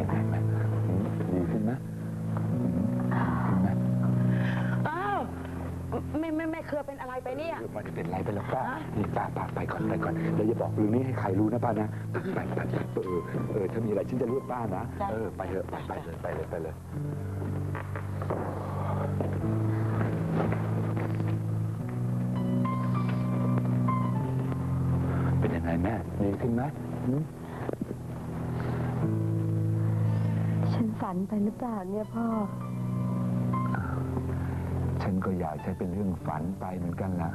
นี่เห็นไหมดีขึ้นไหมดีไหมอ้าวไม่ไม่แม่เคยเป็นอะไรไปเนี่ย มันจะเป็นอะไรไปหรอวป้านี่ป้าป้าไปก่อนไปก่อนเล้วอย่าบอกเรื่องนี้ให้ใครรู้นะป้านะไปไปเออเออถ้ามีอะไรฉันจะรู้กป้านะเออไปเถอะไปไปเลยไปเลยไปเลยเป็นยังไงแม่ดีขึ้นไหม ฉันฝันไปหรือเปล่าเนี่ยพ่อ ฉันก็อยากใช้เป็นเรื่องฝันไปเหมือนกันล่ะ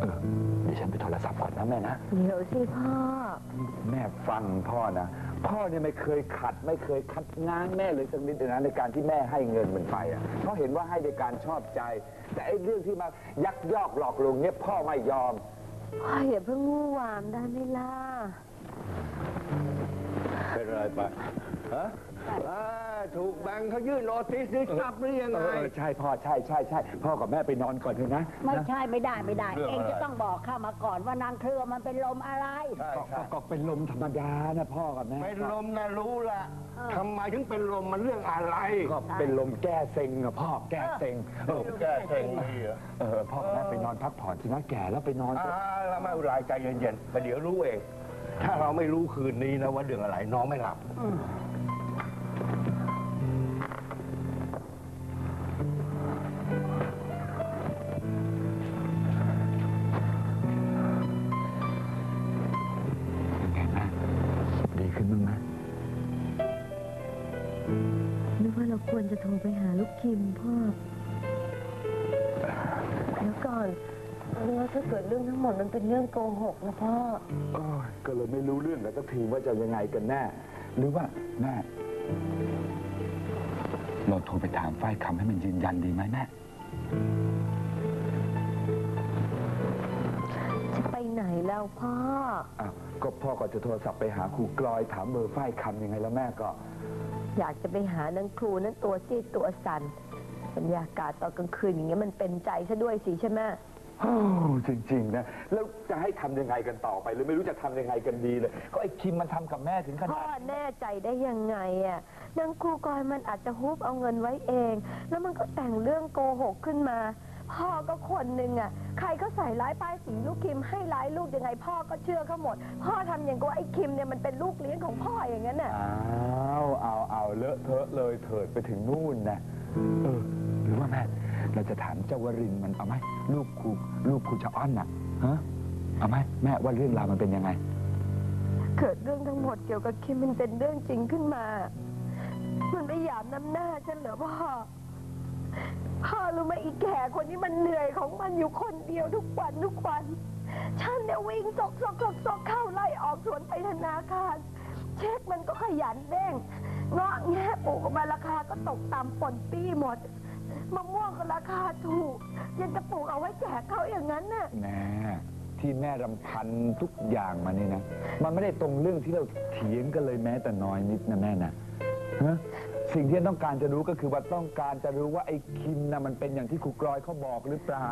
เออ เดี๋ยวฉันไปโทรศัพท์ก่อนนะแม่นะ เดี๋ยวสิพ่อ แม่ฟังพ่อนะ พ่อเนี่ยไม่เคยขัด ไม่เคยคัดง้างแม่เลยสักนิดเดียวนะในการที่แม่ให้เงินมันไปอะเพราะเห็นว่าให้ในการชอบใจ แต่ไอ้เรื่องที่มายักยอกหลอกลวงเนี่ยพ่อไม่ยอม พ่ออย่าเพิ่งงูวามได้ไหมล่ะ เป็นอะไรไปฮะอ่าถูกแบงค์เขายื่นโนติสนี่จับหรือยังเอไงอใช่พ่อใช่ใช่ใช่พ่อกับแม่ไปนอนก่อนเถอะนะไม่นะใช่ไม่ได้ไม่ได้ เรื่องเองอะไร จะต้องบอกข้ามาก่อนว่านางเครือมันเป็นลมอะไร ใช่ก็ใช่ก็ก็เป็นลมธรรมดานะพ่อกับแม่เป็นลมนะรู้ละเออ ทำไมถึงเป็นลมมันเรื่องอะไรก็เป็นลมแก้เซ็งอะพ่อแก้เซ็งเออแก้เซ็งดีเหรอเออพ่อกับแม่ไปนอนพักผ่อนสินะแก่แล้วไปนอนอ่าแล้วไม่เป็นไรใจเย็นๆไปเดี๋ยวรู้เอง ถ้าเราไม่รู้คืนนี้นะว่าเรื่องอะไรน้องไม่หลับ เป็นไงแม่ดีขึ้นบ้างไหมนึกว่าเราควรจะโทรไปหาลูกคิมพ่อ เดี๋ยวก่อน แล้วถ้าเกิดเรื่องทั้งหมดมันเป็นเรื่องโกหกนะพ่อโอ้ยก็เลยไม่รู้เรื่องกันสักทีว่าจะยังไงกันแน่ หรือว่าแม่เราโทรไปถามฝ้ายคำให้มันยืนยันดีไหมแม่ จะไปไหนแล้วพ่อ อ้าวก็พ่อก็จะโทรศัพท์ไปหาครูกลอยถามเบอร์ฝ้ายคำยังไงแล้วแม่ก็ อยากจะไปหานางครูนั้นตัวซีดตัวสันบรรยากาศตอนกลางคืนอย่างเงี้ยมันเป็นใจซะด้วยสิใช่ไหม โอ้จริงๆนะ แล้วจะให้ทำยังไงกันต่อไปหรือไม่รู้จะทำยังไงกันดีเลย ก็ไอ้คิมมันทำกับแม่ถึงขพ่อนาดแน่ใจได้ยังไงอะนางครูกอยมันอาจจะฮุบเอาเงินไว้เอง แล้วมันก็แต่งเรื่องโกหกขึ้นมา พ่อก็คนหนึ่งอะ ใครก็ใส่ร้ายป้ายสีลูกคิมให้ร้ายลูกยังไง พ่อก็เชื่อเขาหมด พ่อทำอย่างกับว่าไอ้คิมเนี่ยมันเป็นลูกเลี้ยงของพ่ออย่างนั้นน่ะ อ้าวเอาเอาเลอะเทอะเลยเถิดไปถึงนู่นนะเออหรือว่าแม่ เราจะถามเจ้าวรินมันเอาไหมลูกครูลูกครูจะอ้อนน่ะฮะเอาไหมแม่ว่าเรื่องราวมันเป็นยังไง เกิดเรื่องทั้งหมดเกี่ยวกับคิมมันเป็นเรื่องจริงขึ้นมา มันไม่หยามน้ำหน้าฉันเหรอพ่อพ่อรู้ไหมอีแก่คนนี้มันเหนื่อยของมันอยู่คนเดียวทุกวันทุกวัน ฉันเนี่ยวิ่งซอกซอกซอกซอกเข้าไล่ออกสวนไปธนาคาร เช็คมันก็ขยันเด้งเงาะแงะปลูกออกมาราคาก็ตกต่ำปนปี้หมด มะม่วงก็ราคาถูก ยังจะปลูกเอาไว้แจกเขาอย่างนั้นน่ะ แม่ที่แม่รำพันทุกอย่างมานี่นะ มันไม่ได้ตรงเรื่องที่เราเถียงกันเลยแม้แต่น้อยนิดนะแม่นะฮะสิ่งที่ต้องการจะรู้ก็คือว่าต้องการจะรู้ว่าไอ้คิมนะมันเป็นอย่างที่ครูกรอยเขาบอกหรือเปล่า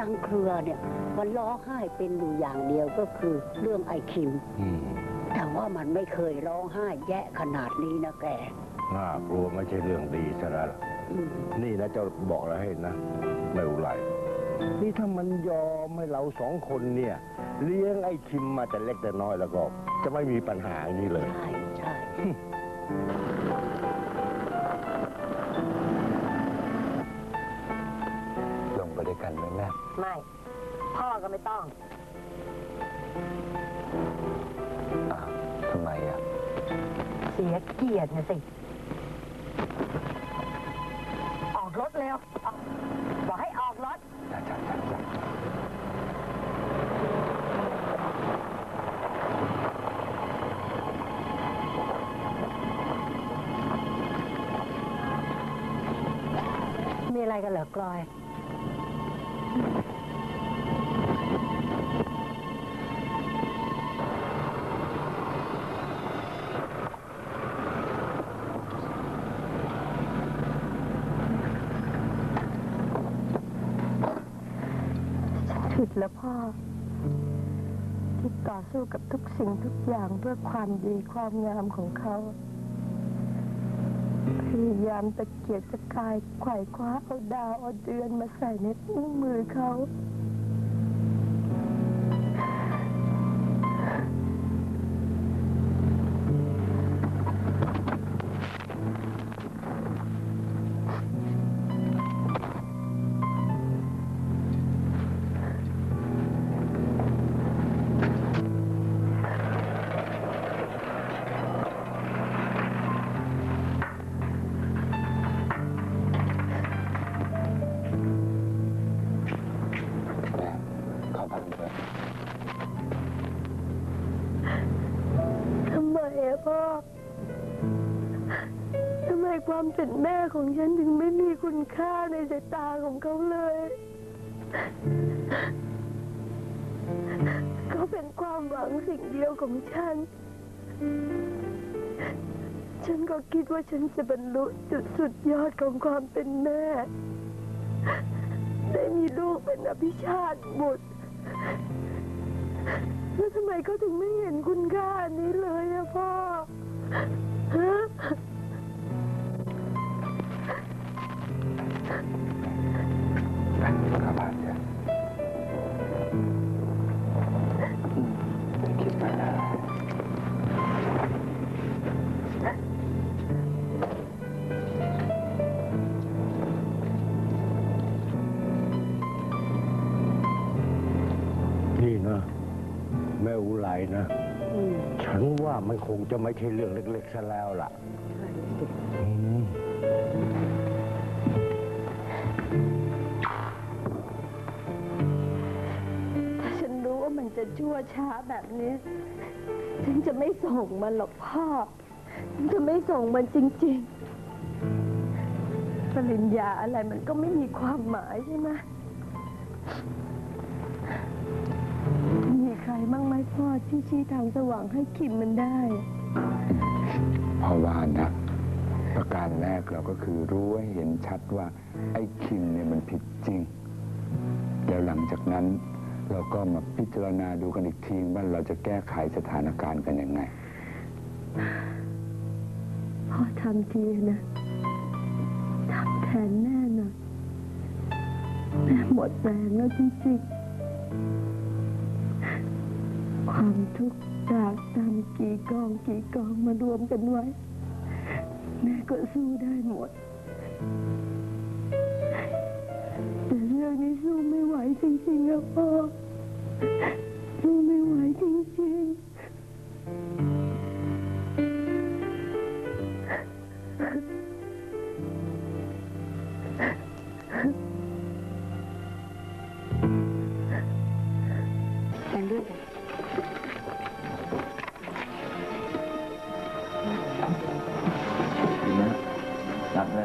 นางเครือเนี่ยมันร้องไห้เป็นอยู่อย่างเดียวก็คือเรื่องไอคิม อืมแต่ว่ามันไม่เคยร้องไห้แย่ขนาดนี้นะแกน่ากลัวไม่ใช่เรื่องดีซะแล้วล่ะอืมนี่นะเจะบอกอะไรให้นะไม่รู้ไรนี่ถ้ามันยอมให้เราสองคนเนี่ย เลี้ยงไอ้คิมมาแต่เล็กแต่น้อยแล้วก็ จะไม่มีปัญหาอย่างนี้เลย ใช่ใช่ ไหมแม่ไม่ พ่อก็ไม่ต้อง อ้าวทำไมอะ เสียเกียรตินะสิ ออกรถเร็วออกบอกให้ออกรถ จ้าจ้าจ้าจ้ามีอะไรกันเหรอกลอยิดแล้วพ่อ ที่ต่อสู้กับทุกสิ่งทุกอย่างเพื่อความดีความงามของเขาพยายามตะเกียกตะกายไขว่คว้าเอาดาวเอาเดือนมาใส่ในมือเขา ทำไมอะพ่อ ทำไมความเป็นแม่ของฉันถึงไม่มีคุณค่าในสายตาของเขาเลย เขาเป็นความหวังสิ่งเดียวของฉัน ฉันก็คิดว่าฉันจะบรรลุจุดสุดยอดของความเป็นแม่ ได้มีลูกเป็นอภิชาติบุตร แล้วทำไมเขาถึงไม่เห็นคุณค่าอันนี้เลยอะพ่อ อุไรนะอืมฉันว่ามันคงจะไม่ใช่เรื่องเล็กๆซะแล้วล่ะใช่สิอืมถ้าฉันรู้ว่ามันจะชั่วช้าแบบนี้ ฉันจะไม่ส่งมันหรอกพ่อ ฉันจะไม่ส่งมันจริง ๆ ปริญญาอะไรมันก็ไม่มีความหมายใช่ไหมมีใคร บ้างไหมพ่อที่ชี้ทางสว่างให้คิมมันได้เพราะว่านะ ประการแรกเราก็คือรู้ให้เห็นชัดว่า ไอ้คิมเนี่ยมันผิดจริง แล้วหลังจากนั้นเราก็มาพิจารณาดูกันอีกทีว่าเราจะแก้ไขสถานการณ์กันยังไง พ่อทำทีนะทำแทนแม่หน่อยแม่หมดแรงแล้วจริงๆ ความทุกข์จากตามกี่กองกี่กองมารวมกันไว้ แม่ก็สู้ได้หมด แต่เรื่องนี้สู้ไม่ไหวจริงๆนะพ่อสู้ไม่ไหวจริงๆ รั